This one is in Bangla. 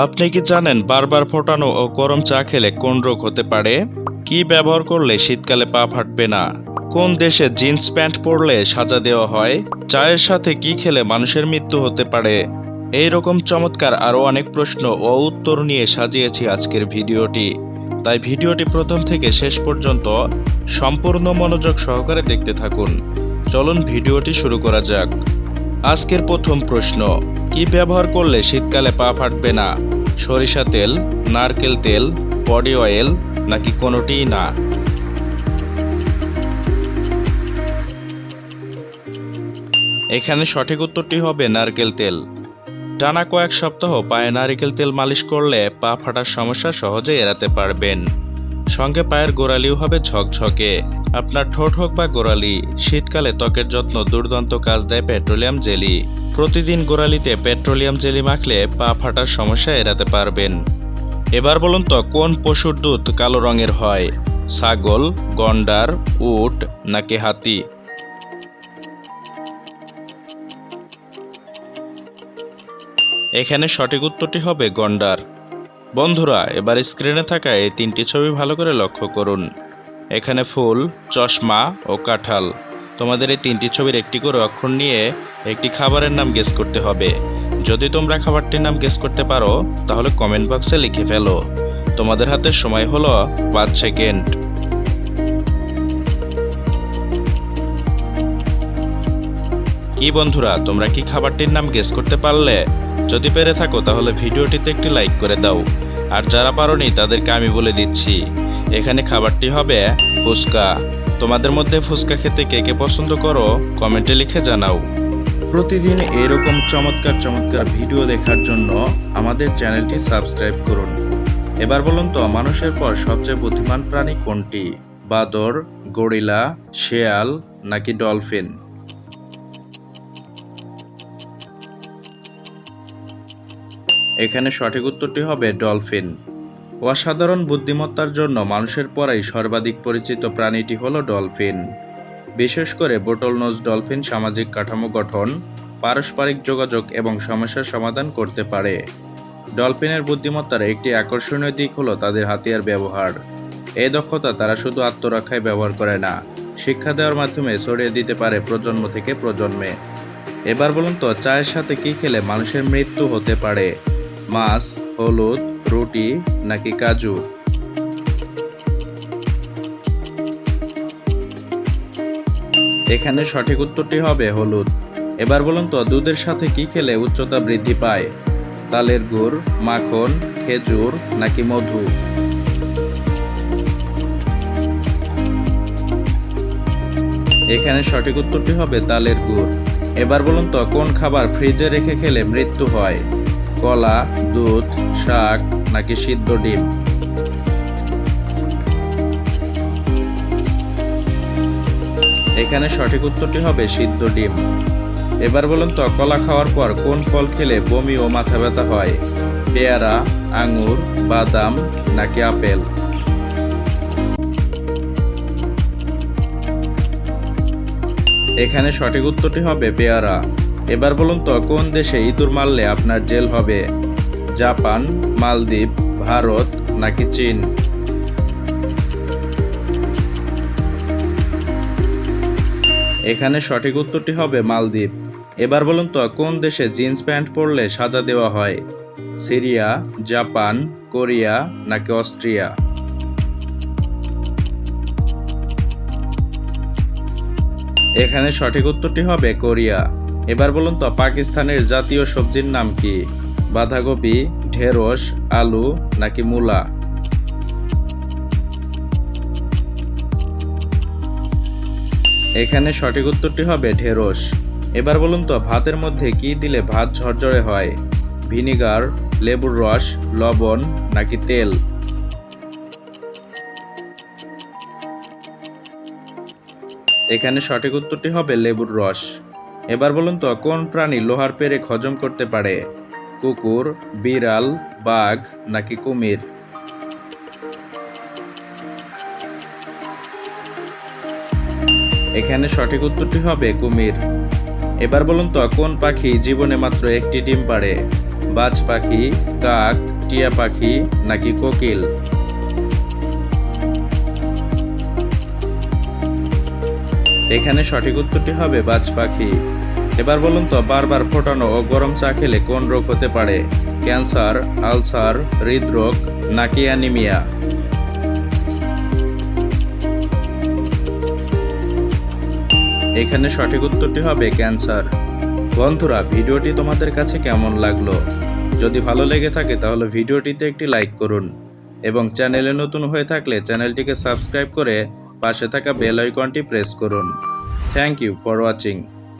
আপনি কি জানেন বারবার ফোটানো ও গরম চা খেলে কোন রোগ হতে পারে? কি ব্যবহার করলে শীতকালে পা ফাটবে না? কোন দেশে জিন্স প্যান্ট পরলে সাজা দেওয়া হয়? চায়ের সাথে কি খেলে মানুষের মৃত্যু হতে পারে? এই রকম চমৎকার আরও অনেক প্রশ্ন ও উত্তর নিয়ে সাজিয়েছি আজকের ভিডিওটি। তাই ভিডিওটি প্রথম থেকে শেষ পর্যন্ত সম্পূর্ণ মনোযোগ সহকারে দেখতে থাকুন। চলুন ভিডিওটি শুরু করা যাক। আজকের প্রথম প্রশ্ন কি ব্যবহার করলে শীতকালে পা ফাটবে না? সরিষা তেল, নারকেল তেল, বডি অয়েল, নাকি কোনোটিই না? এখানে সঠিক উত্তরটি হবে নারকেল তেল। টানা কয়েক সপ্তাহ পায়ে নারকেল তেল মালিশ করলে পা ফাটার সমস্যা সহজে এড়াতে পারবেন। সঙ্গে পায়ের গোড়ালিও হবে ঝকঝকে। আপনার ঠোঁট হোক বা গোড়ালি, শীতকালে ত্বকের যত্ন দুর্দান্ত কাজ দেয় পেট্রোলিয়াম জেলি। প্রতিদিন গোড়ালিতে পেট্রোলিয়াম জেলি মাখলে পা ফাটার সমস্যা এড়াতে পারবেন। এবার বলুন তো, কোন পশুর দুধ কালো রঙের হয়? ছাগল, গন্ডার, উট নাকি হাতি? এখানে সঠিক উত্তরটি হবে গন্ডার। বন্ধুরা, এবার স্ক্রিনে থাকা এই তিনটি ছবি ভালো করে লক্ষ্য করুন। এখানে ফুল, চশমা ও কাঁঠাল। তোমাদের এই তিনটি ছবির একটি করে অক্ষর নিয়ে একটি খাবারের নাম গেস করতে হবে। যদি তোমরা খাবারটির নাম গেস করতে পারো, তাহলে কমেন্ট বক্সে লিখে ফেলো। তোমাদের হাতে সময় হলো পাঁচ সেকেন্ড কি বন্ধুরা, তোমরা কি খাবারটির নাম গেস করতে পারলে? যদি পেরে থাকো, তাহলে ভিডিওটিতে একটি লাইক করে দাও। আর যারা পারোনি, তাদেরকে আমি বলে দিচ্ছি, এখানে খাবারটি হবে ফুচকা। তোমাদের মধ্যে ফুচকা খেতে কে কে পছন্দ করো, কমেন্টে লিখে জানাও। প্রতিদিন এরকম চমৎকার চমৎকার ভিডিও দেখার জন্য আমাদের চ্যানেলটি সাবস্ক্রাইব করুন। এবার বলুন তো, মানুষের পর সবচেয়ে বুদ্ধিমান প্রাণী কোনটি? বাদর, গরিলা, শেয়াল, নাকি ডলফিন? এখানে সঠিক উত্তরটি হবে ডলফিন। অসাধারণ বুদ্ধিমত্তার জন্য মানুষের পরাই সর্বাধিক পরিচিত প্রাণীটি হলো ডলফিন। বিশেষ করে বোটলনোজ ডলফিন সামাজিক কাঠামো গঠন, পারস্পরিক যোগাযোগ এবং সমস্যার সমাধান করতে পারে। ডলফিনের বুদ্ধিমত্তার একটি আকর্ষণীয় দিক হলো তাদের হাতিয়ার ব্যবহার। এই দক্ষতা তারা শুধু আত্মরক্ষায় ব্যবহার করে না, শিক্ষা দেওয়ার মাধ্যমে ছড়িয়ে দিতে পারে প্রজন্ম থেকে প্রজন্মে। এবার বলুন তো, চায়ের সাথে কি খেলে মানুষের মৃত্যু হতে পারে? মাছ, হলুদ, রুটি নাকি কাজু? এখানে সঠিক উত্তরটি হবে হলুদ। এবার বলুন তো, দুধের সাথে কি খেলে উচ্চতা বৃদ্ধি পায়? তালের গুড়, মাখন, খেজুর নাকি মধু? এখানে সঠিক উত্তরটি হবে তালের গুড়। এবার বলুন তো, কোন খাবার ফ্রিজে রেখে খেলে মৃত্যু হয়? কলা, দুধ, শাক নাকি সিদ্ধ ডিম? এখানে সঠিক উত্তরটি হবে সিদ্ধ ডিম। এবার বলুন তো, কলা খাওয়ার পর কোন ফল খেলে বমি ও মাথা ব্যথা হয়? পেয়ারা, আঙুর, বাদাম নাকি আপেল? এখানে সঠিক উত্তরটি হবে পেয়ারা। এবার বলুন তো, কোন দেশে ইঁদুর মারলে আপনার জেল হবে? জাপান, মালদ্বীপ, ভারত নাকি চীন? এখানে সঠিক উত্তরটি হবে মালদ্বীপ। এবার বলুন তো, কোন দেশে জিন্স প্যান্ট পরলে সাজা দেওয়া হয়? সিরিয়া, জাপান, কোরিয়া নাকি অস্ট্রিয়া? এখানে সঠিক উত্তরটি হবে কোরিয়া। এবার বলুন তো, পাকিস্তানের জাতীয় সবজির নাম কি? বাঁধাকপি, ঢেঁড়স, আলু নাকি মূলা? এখানে সঠিক উত্তরটি হবে ঢেঁড়স। এবার বলুন তো, ভাতের মধ্যে কি দিলে ভাত ঝরঝরে হয়? ভিনিগার, লেবুর রস, লবণ নাকি তেল? এখানে সঠিক উত্তরটি হবে লেবুর রস। এবার বলুন তো, কোন প্রাণী লোহার পেরেক হজম করতে পারে? কুকুর, বিড়াল, বাঘ নাকি কুমির? এখানে সঠিক উত্তরটি হবে কুমির। এবার বলুন তো, কোন পাখি জীবনে মাত্র একটি ডিম পাড়ে? বাজ পাখি, কাক, টিয়া পাখি নাকি কোকিল? এখানে সঠিক উত্তরটি হবে বাজ পাখি। এবার বলুন তো, বারবার ফোটানো ও গরম চা খেলে কোন রোগ হতে পারে? ক্যান্সার, আলসার, হৃদরোগ নাকি অ্যানিমিয়া? এখানে সঠিক উত্তরটি হবে ক্যান্সার। বন্ধুরা, ভিডিওটি তোমাদের কাছে কেমন লাগল? যদি ভালো লেগে থাকে তাহলে ভিডিওটিতে একটি লাইক করুন। এবং চ্যানেলে নতুন হয়ে থাকলে চ্যানেলটিকে সাবস্ক্রাইব করে পাশে থাকা বেল আইকনটি প্রেস করুন। Thank you for watching.